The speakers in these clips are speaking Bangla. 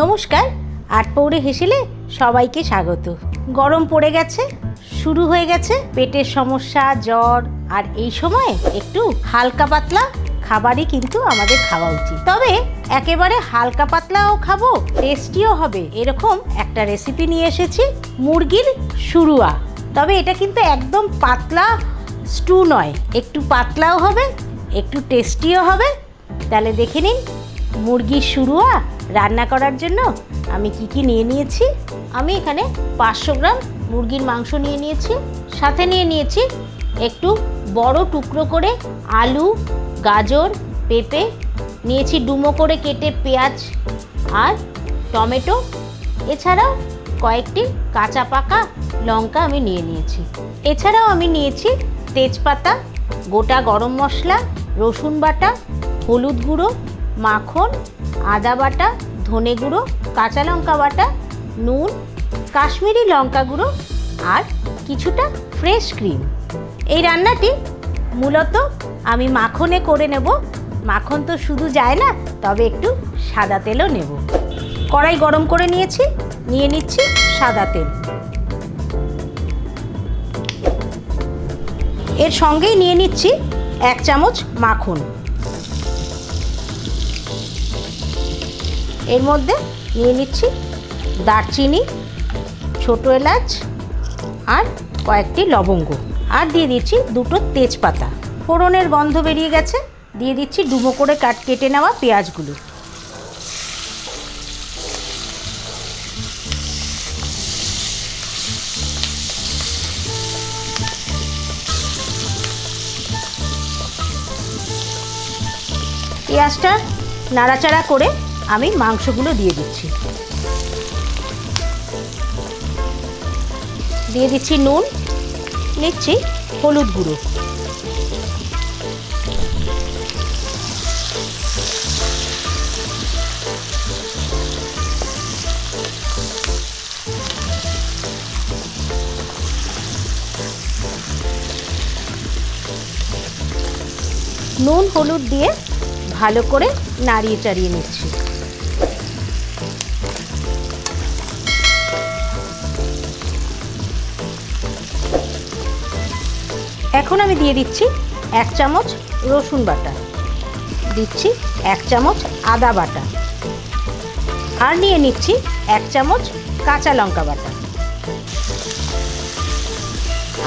নমস্কার, আট পৌড়ে হেসেলে সবাইকে স্বাগত। গরম পড়ে গেছে, শুরু হয়ে গেছে পেটের সমস্যা, জ্বর, আর এই সময় একটু হালকা পাতলা খাবারই কিন্তু আমাদের খাওয়া উচিত। তবে একেবারে হালকা পাতলাও খাব, টেস্টিও হবে, এরকম একটা রেসিপি নিয়ে এসেছি, মুরগির শুরুয়া। তবে এটা কিন্তু একদম পাতলা স্টু নয়, একটু পাতলাও হবে, একটু টেস্টিও হবে। তাহলে দেখে নিন, মুরগির শুরুয়া রান্না করার জন্য আমি কি কি নিয়ে নিয়েছি? আমি এখানে পাঁচশো গ্রাম মুরগির মাংস নিয়ে নিয়েছি। সাথে নিয়ে নিয়েছি একটু বড় টুকরো করে আলু, গাজর, পেঁপে, নিয়েছি ডুমো করে কেটে পেঁয়াজ আর টমেটো। এছাড়াও কয়েকটি কাঁচা পাকা লঙ্কা আমি নিয়ে নিয়েছি। এছাড়াও আমি নিয়েছি তেজপাতা, গোটা গরম মশলা, রসুন বাটা, হলুদ গুঁড়ো মাখন, আদা বাটা, ধনে গুঁড়ো, কাঁচা লঙ্কা বাটা, নুন, কাশ্মীরি লঙ্কা গুঁড়ো আর কিছুটা ফ্রেশ ক্রিম। এই রান্নাটি মূলত আমি মাখনে করে নেব। মাখন তো শুধু যায় না, তবে একটু সাদা তেলও নেব। কড়াই গরম করে নিয়েছি, নিয়ে নিচ্ছি সাদা তেল। এর সঙ্গেই নিয়ে নিচ্ছি এক চামচ মাখন। এর মধ্যে নিয়ে নিচ্ছি দারচিনি, ছোটো এলাচ আর কয়েকটি লবঙ্গ। আর দিয়ে দিচ্ছি দুটো তেজপাতা। ফোড়নের গন্ধ বেরিয়ে গেছে। দিয়ে দিচ্ছি ডুমো করে কাট কেটে নেওয়া পেঁয়াজগুলো। পেঁয়াজটা নাড়াচাড়া করে আমি মাংসগুলো দিয়ে দিচ্ছি। দিয়ে দিচ্ছি নুন নিচ্ছি হলুদ গুঁড়ো। নুন, হলুদ দিয়ে ভালো করে নাড়িয়ে চাড়িয়ে নিচ্ছি। এখন আমি দিয়ে দিচ্ছি এক চামচ রসুন বাটা। দিচ্ছি এক চামচ আদা বাটা। আর নিয়ে নিচ্ছি এক চামচ কাঁচা লঙ্কা বাটা।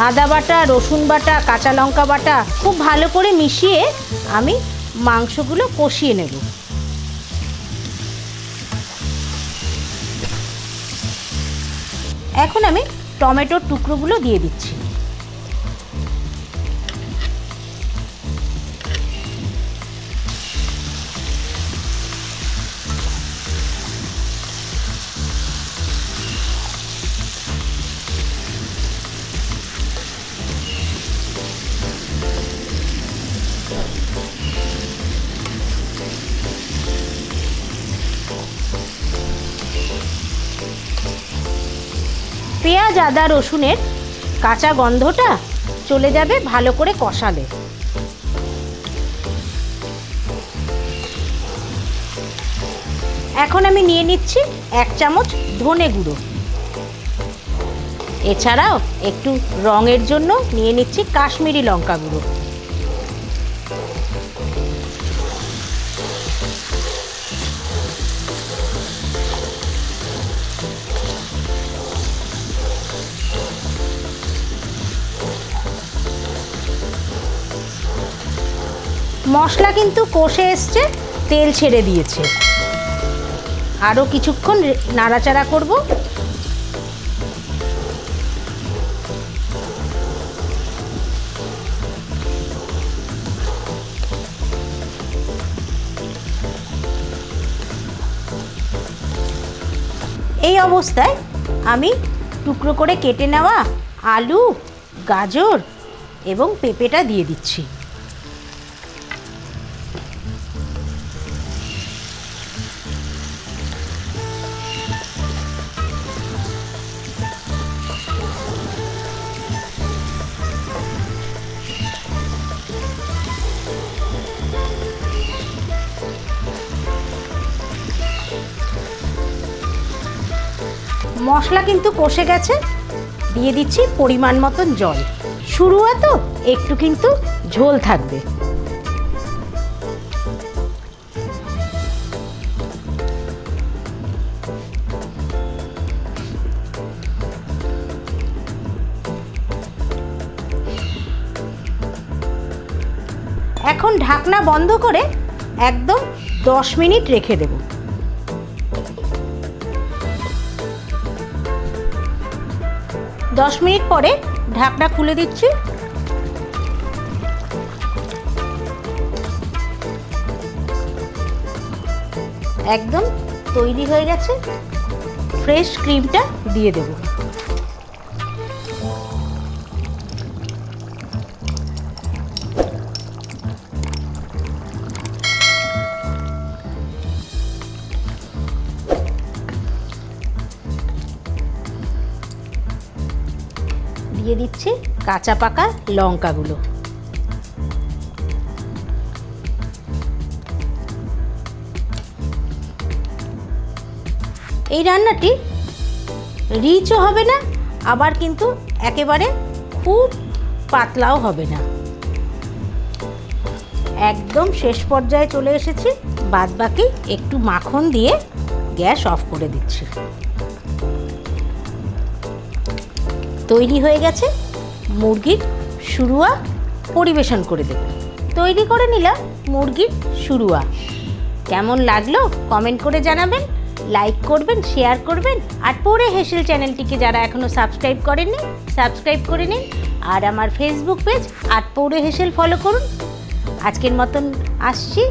আদা বাটা, রসুন বাটা, কাঁচা লঙ্কা বাটা খুব ভালো করে মিশিয়ে আমি মাংসগুলো কষিয়ে নেব। এখন আমি টমেটোর টুকরোগুলো দিয়ে দিচ্ছি। আদা রসুনের কাঁচা গন্ধটা চলে যাবে ভালো করে কষালে। এখন আমি নিয়ে নিচ্ছি এক চামচ ধনে গুঁড়ো। এছাড়াও একটু রঙের জন্য নিয়ে নিচ্ছি কাশ্মীরি লঙ্কা গুঁড়ো। মশলা কিন্তু কষে এসছে, তেল ছেড়ে দিয়েছে। আরও কিছুক্ষণ নাড়াচাড়া করব। এই অবস্থায় আমি টুকরো করে কেটে নেওয়া আলু, গাজর এবং পেঁপেটা দিয়ে দিচ্ছি। মশলা কিন্তু কষে গেছে। দিয়ে দিচ্ছি পরিমাণ মতন জল। শুরু তো, একটু কিন্তু ঝোল থাকবে। এখন ঢাকনা বন্ধ করে একদম দশ মিনিট রেখে দেব। দশ মিনিট পরে ঢাকনা খুলে দিচ্ছি। একদম তৈরি হয়ে গেছে। ফ্রেশ ক্রিমটা দিয়ে দেবো। দিয়ে দিচ্ছি কাঁচা পাকা লঙ্কাগুলো। এই রান্নাটি রিচও হবে না, আবার কিন্তু একেবারে খুব পাতলাও হবে না। একদম শেষ পর্যায়ে চলে এসেছি বাদ বাকি একটু মাখন দিয়ে গ্যাস অফ করে দিচ্ছি। তৈরি হয়ে গেছে। মুরগির শুরুয়া পরিবেশন করে দেব। তৈরি করে নিলাম মুরগির শুরুয়া। কেমন লাগল কমেন্ট করে জানাবেন, লাইক করবেন, শেয়ার করবেন, আর পরে হেসেল চ্যানেলটিকে যারা এখনও সাবস্ক্রাইব করেননি, সাবস্ক্রাইব করে নিন। আর আমার ফেসবুক পেজ আট পৌরে হেসেল ফলো করুন। আজকের মতন আসছি।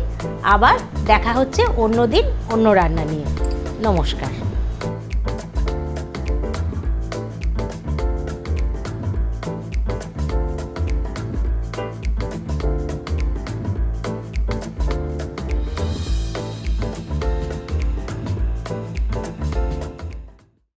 আবার দেখা হচ্ছে অন্য দিন অন্য রান্না নিয়ে। নমস্কার।